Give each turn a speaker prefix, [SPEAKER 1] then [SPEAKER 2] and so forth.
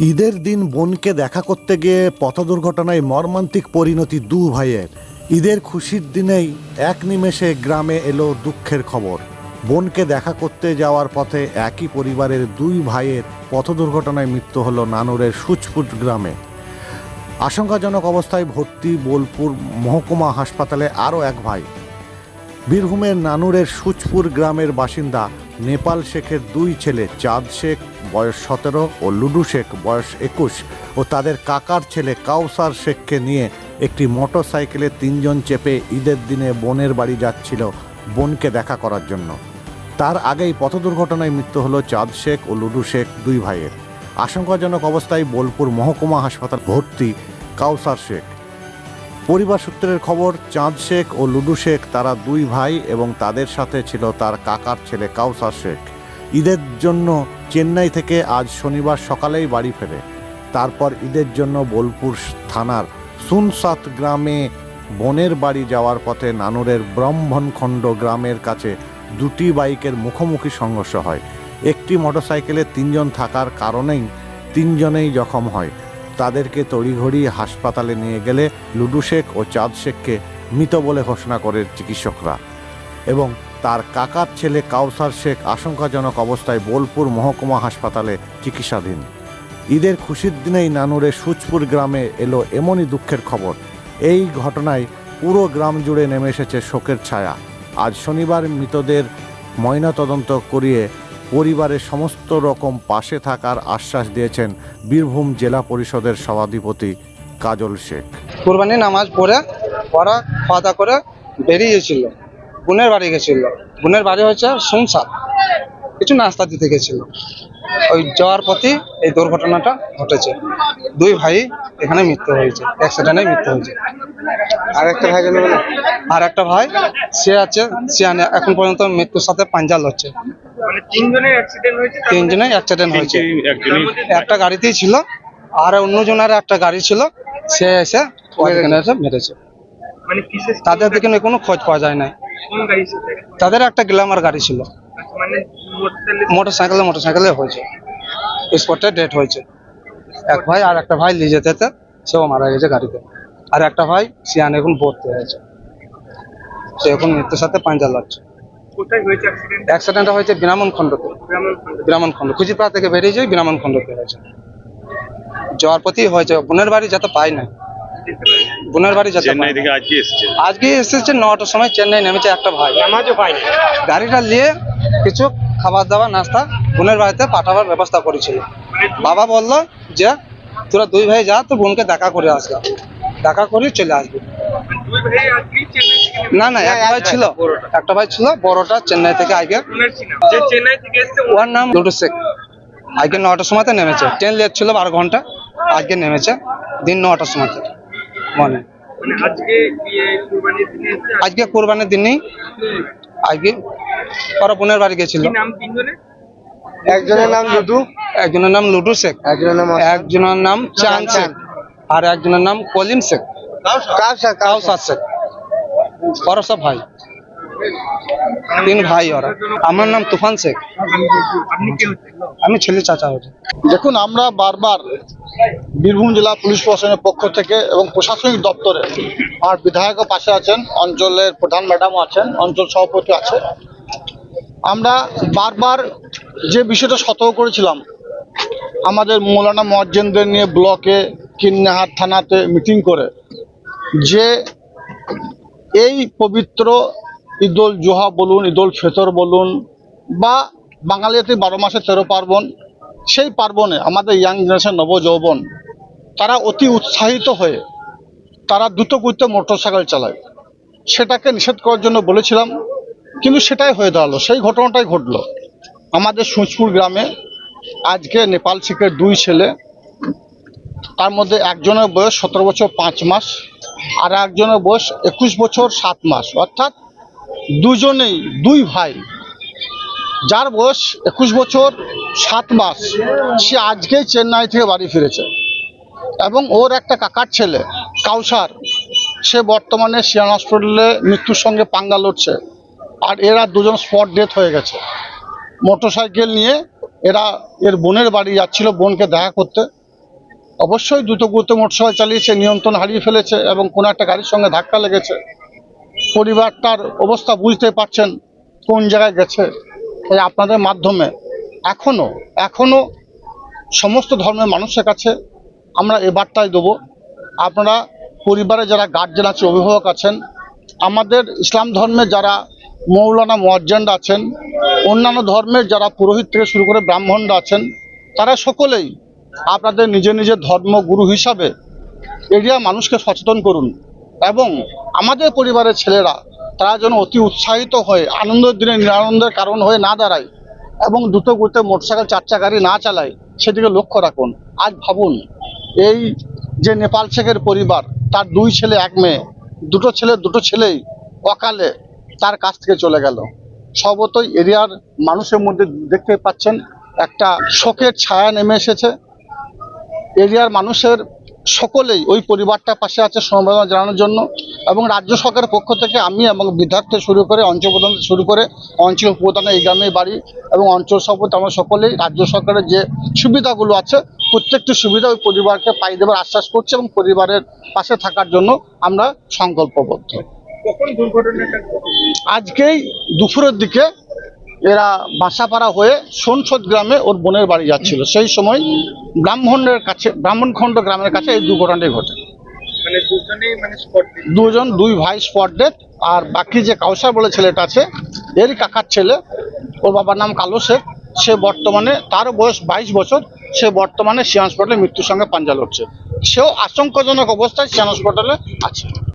[SPEAKER 1] ঈদের দিন বোনকে দেখা করতে গিয়ে পথ দুর্ঘটনায় মর্মান্তিক পরিণতি দু ভাইয়ের। ঈদের খুশির দিনেই এক নিমেষে গ্রামে এলো দুঃখের খবর। বোনকে দেখা করতে যাওয়ার পথে একই পরিবারের দুই ভাইয়ের পথ দুর্ঘটনায় মৃত্যু হলো নানুরের সুচপুট গ্রামে। আশঙ্কাজনক অবস্থায় ভর্তি বোলপুর মহকুমা হাসপাতালে আরও এক ভাই। বীরভূমের নানুরের সুচপুর গ্রামের বাসিন্দা নেপাল শেখের দুই ছেলে চাঁদ শেখ, বয়স সতেরো, ও লুডু শেখ, বয়স একুশ, ও তাদের কাকার ছেলে কাউসার শেখকে নিয়ে একটি মোটর সাইকেলে তিনজন চেপে ঈদের দিনে বোনের বাড়ি যাচ্ছিল বোনকে দেখা করার জন্য। তার আগেই পথ দুর্ঘটনায় মৃত্যু হলো চাঁদ শেখ ও লুডু শেখ দুই ভাইয়ের। আশঙ্কাজনক অবস্থায় বোলপুর মহকুমা হাসপাতাল ভর্তি কাউসার শেখ। পরিবার সূত্রের খবর, চাঁদ শেখ ও লুডু শেখ তারা দুই ভাই এবং তাদের সাথে ছিল তার কাকার ছেলে কাউসার শেখ। ঈদের জন্য চেন্নাই থেকে আজ শনিবার সকালেই বাড়ি ফেরে। তারপর ঈদের জন্য বোলপুর থানার সুনসাত গ্রামে বোনের বাড়ি যাওয়ার পথে নানুরের ব্রহ্মণখণ্ড গ্রামের কাছে দুটি বাইকের মুখোমুখি সংঘর্ষ হয়। একটি মোটরসাইকেলে তিনজন থাকার কারণেই তিনজনেই জখম হয়। তাদেরকে তড়িঘড়ি হাসপাতালে নিয়ে গেলে লুডু শেখ ও চাঁদ শেখকে মৃত বলে ঘোষণা করে চিকিৎসকরা। এবং তার কাকার ছেলে কাউসার শেখ আশঙ্কাজনক অবস্থায় বোলপুর মহকুমা হাসপাতালে চিকিৎসাধীন। ঈদের খুশির দিনেই নানুরে সুচপুর গ্রামে এলো এমনই দুঃখের খবর। এই ঘটনায় পুরো গ্রাম জুড়ে নেমে এসেছে শোকের ছায়া। আজ শনিবার মৃতদের ময়নাতদন্ত করিয়ে পরিবারের সমস্ত রকম পাশে থাকার আশ্বাস দিয়েছেন বীরভূম জেলা পরিষদের সভাধিপতি কাজল শেখ।
[SPEAKER 2] কোরবানি নামাজ পড়ে পড়া খাওয়া দাওয়া করে বেরিয়েছিল বোনের বাড়ি গেছিল। বোনের বাড়ি হচ্ছে সংসার কিছু নাস্তা দিতে গেছিল। ওই যাওয়ার প্রতি এই দুর্ঘটনাটা ঘটেছে। দুই ভাই এখানে মৃত্যু হয়েছে। অ্যাক্সিডেন্টে মৃত্যু হয়েছে। আর একটা ভাই গেল আর একটা ভাই সে আছে সে এখন পর্যন্ত মৃত্যুর সাথে পাঞ্জাল হচ্ছে
[SPEAKER 3] মানে তিনজনের অ্যাক্সিডেন্ট হয়েছে তার
[SPEAKER 2] তিনজনে অ্যাক্সিডেন্ট হয়েছে। একটা গাড়িতেই ছিল আর অন্য জনের একটা গাড়ি ছিল সে এসে ওখানে এসে মেরেছে।
[SPEAKER 3] মানে
[SPEAKER 2] তাদের দিকে কোনো খোঁজ পাওয়া যায় না তাদের একটা গ্ল্যামার গাড়ি ছিল।
[SPEAKER 3] আচ্ছা, মানে মোটরসাইকেল
[SPEAKER 2] মোটর সাইকেলে মোটর সাইকেলে হয়েছে। স্পটে ডেট হয়েছে। এক ভাই আর একটা ভাই নিয়ে যেতে যেতে সেও মারা গেছে গাড়িতে। আর একটা ভাই সিয়ান এখন ভর্তি হয়েছে। সে এখন মৃত্যুর সাথে পাঞ্জা লাগছে
[SPEAKER 3] কোথায় হয়েছে অ্যাক্সিডেন্ট
[SPEAKER 2] অ্যাক্সিডেন্টটা হয়েছে বিনামন খণ্ডতে।
[SPEAKER 3] গ্রামের
[SPEAKER 2] বিনামন খণ্ড। খুচিপাড়া থেকে বেরিয়ে যাই বিনামন খণ্ডতে হয়েছে। যাওয়ার প্রতি হয়েছে। বোনের বাড়ি যাতে পাই না। বোনের বাড়ি যাতে
[SPEAKER 4] চেন্নাই থেকে আজকে এসছে?
[SPEAKER 2] আজকে এসেছে নটার সময় চেন্নাই নেমেছে একটা ভাই।
[SPEAKER 3] নামাজও
[SPEAKER 2] গাড়িটা নিয়ে কিছু খাবার দাবার নাস্তা বোনের বাড়িতে পাঠাবার ব্যবস্থা করেছিল। বাবা বলল যে তোরা দুই ভাই যা তো বোনকে দেখা করে আসবে। দেখা করে চলে আসবে।
[SPEAKER 3] দুই ভাই আজকে চেন্নাই থেকে নেমে-
[SPEAKER 2] না না এক ভাই ছিল। একটা ভাই ছিল বড়টা চেন্নাই থেকে আগে
[SPEAKER 3] বোনের যে চেন্নাই থেকে এসছে
[SPEAKER 2] ওর নাম লুডু শেখ। আজকে নটার সময়তে নেমেছে। ট্রেন লেট ছিল বারো ঘণ্টা আজকে নেমেছে। দিন নটার সময়তে। মনে
[SPEAKER 3] মানে আজকে কুরবানির দিনে এসছে?
[SPEAKER 2] আজকে কোরবানির দিনই আজকে ওরা বোনের বাড়ি গেছিল।
[SPEAKER 3] কি নাম তিনজনের?
[SPEAKER 2] একজনের নাম লুডু। একজনের নাম লুডু শেখ। একজনের নাম একজনের নাম চাঁদ শেখ। আর একজনের নাম কলিম শেখ। কাউসার শেখ। ওরা সব ভাই। তিন ভাই ওরা। আমার নাম তুফান শেখ।
[SPEAKER 3] আপনি কে হচ্ছে
[SPEAKER 2] আমি ছেলে চাচা হচ্ছে।
[SPEAKER 5] দেখুন আমরা বারবার বীরভূম জেলা পুলিশ প্রশাসনের পক্ষ থেকে এবং প্রশাসনিক দপ্তরে আর বিধায়কও পাশে আছেন অঞ্চলের প্রধান ম্যাডামও আছেন অঞ্চল সভাপতি আছে। আমরা বারবার যে বিষয়টা সতর্ক করেছিলাম আমাদের মৌলানা মজ্জেনদের নিয়ে ব্লকে কিন্নাহাট থানাতে মিটিং করে যে এই পবিত্র ঈদুল জোহা বলুন, ঈদুল ফেতর বলুন, বা বাঙালিতে বারো মাসে তেরো পার্বণ, সেই পার্বণে আমাদের ইয়াং জেনারেশন নবযৌবন, তারা অতি উৎসাহিত হয়ে তারা দ্রুতগতিতে মোটর সাইকেল চালায়। সেটাকে নিষেধ করার জন্য বলেছিলাম, কিন্তু সেটাই হয়ে দাঁড়াল। সেই ঘটনাটাই ঘটলো। আমাদের সুঁচপুর গ্রামে আজকে নেপাল শিখের দুই ছেলে, তার মধ্যে একজনের বয়স সতেরো বছর পাঁচ মাস। আর একজনের বয়স একুশ বছর সাত মাস। অর্থাৎ দুজনেই, দুই ভাই। যার বয়স একুশ বছর সাত মাস, সে আজকেই চেন্নাই থেকে বাড়ি ফিরেছে। এবং ওর একটা কাকার ছেলে, কাউসার, সে বর্তমানে সিয়ান হসপিটালে মৃত্যুর সঙ্গে পাঙ্গা লড়ছে। আর এরা দুজন স্পট ডেথ হয়ে গেছে। মোটরসাইকেল নিয়ে এরা এর বোনের বাড়ি যাচ্ছিল, বোনকে দেখা করতে। অবশ্যই দ্রুত গতিতে মোটরসাইকেল চালিয়েছে নিয়ন্ত্রণ হারিয়ে ফেলেছে এবং কোনো একটা গাড়ির সঙ্গে ধাক্কা লেগেছে। পরিবারটার অবস্থা বুঝতে পারছেন কোন জায়গায় গেছে। তাই আপনাদের মাধ্যমে এখনও এখনও সমস্ত ধর্মের মানুষের কাছে আমরা এ বার্তায় দেবো। আপনারা পরিবারে যারা গার্জেন আছে, অভিভাবক আছেন, আমাদের ইসলাম ধর্মের যারা মৌলানা মোয়াজ্জেন্ড আছেন, অন্যান্য ধর্মের যারা পুরোহিত থেকে শুরু করে ব্রাহ্মণরা আছেন, তারা সকলেই আপনাদের নিজের নিজের ধর্মগুরু হিসাবে এরিয়া মানুষকে সচেতন করুন। এবং আমাদের পরিবারের ছেলেরা, তারা যেন অতি উৎসাহিত হয়ে, আনন্দের দিনে নিরানন্দের কারণ হয়ে না দাঁড়ায় এবং দ্রুত গতিতে মোটরসাইকেল চার গাড়ি না চালায়, সেদিকে লক্ষ্য রাখুন। আজ ভাবুন, এই যে নেপাল শেখের পরিবার, তার দুই ছেলে, এক মেয়ে, দুটো ছেলে, দুটো ছেলেই অকালে তার কাছ থেকে চলে গেল। সর্বতই এরিয়ার মানুষের মধ্যে দেখতে পাচ্ছেন, একটা শোকের ছায়া নেমে এসেছে। এরিয়ার মানুষের সকলেই ওই পরিবারটার পাশে আছে সমবেদনা জানানোর জন্য এবং রাজ্য সরকারের পক্ষ থেকে আমি এবং বিধায়ক থেকে শুরু করে অঞ্চল প্রধান শুরু করে অঞ্চল প্রধান এই গ্রামে বাড়ি এবং অঞ্চল সভাপতি আমরা সকলেই রাজ্য সরকারের যে সুবিধাগুলো আছে প্রত্যেকটি সুবিধা ওই পরিবারকে পাই দেবার আশ্বাস করছে এবং পরিবারের পাশে থাকার জন্য আমরা সংকল্পবদ্ধ? আজকেই দুপুরের দিকে এরা বাসাপাড়া হয়ে সোনসদ গ্রামে ওর বোনের বাড়ি যাচ্ছিল। সেই সময় ব্রাহ্মণের কাছে ব্রাহ্মণখণ্ড গ্রামের কাছে এই দুর্ঘটনাটি ঘটে।
[SPEAKER 3] মানে মানে
[SPEAKER 5] দুজন দুই ভাই স্পট ডেথ আর বাকি যে কাউসার বলে ছেলেটা আছে এরই কাকার ছেলে ওর বাবার নাম কালো শেখ। সে বর্তমানে তার বয়স বাইশ বছর সে বর্তমানে সিয়ান হাসপাতালে মৃত্যুর সঙ্গে পাঞ্জা লড়ছে। সেও আশঙ্কাজনক অবস্থায় সিয়ান হাসপাতালে আছে।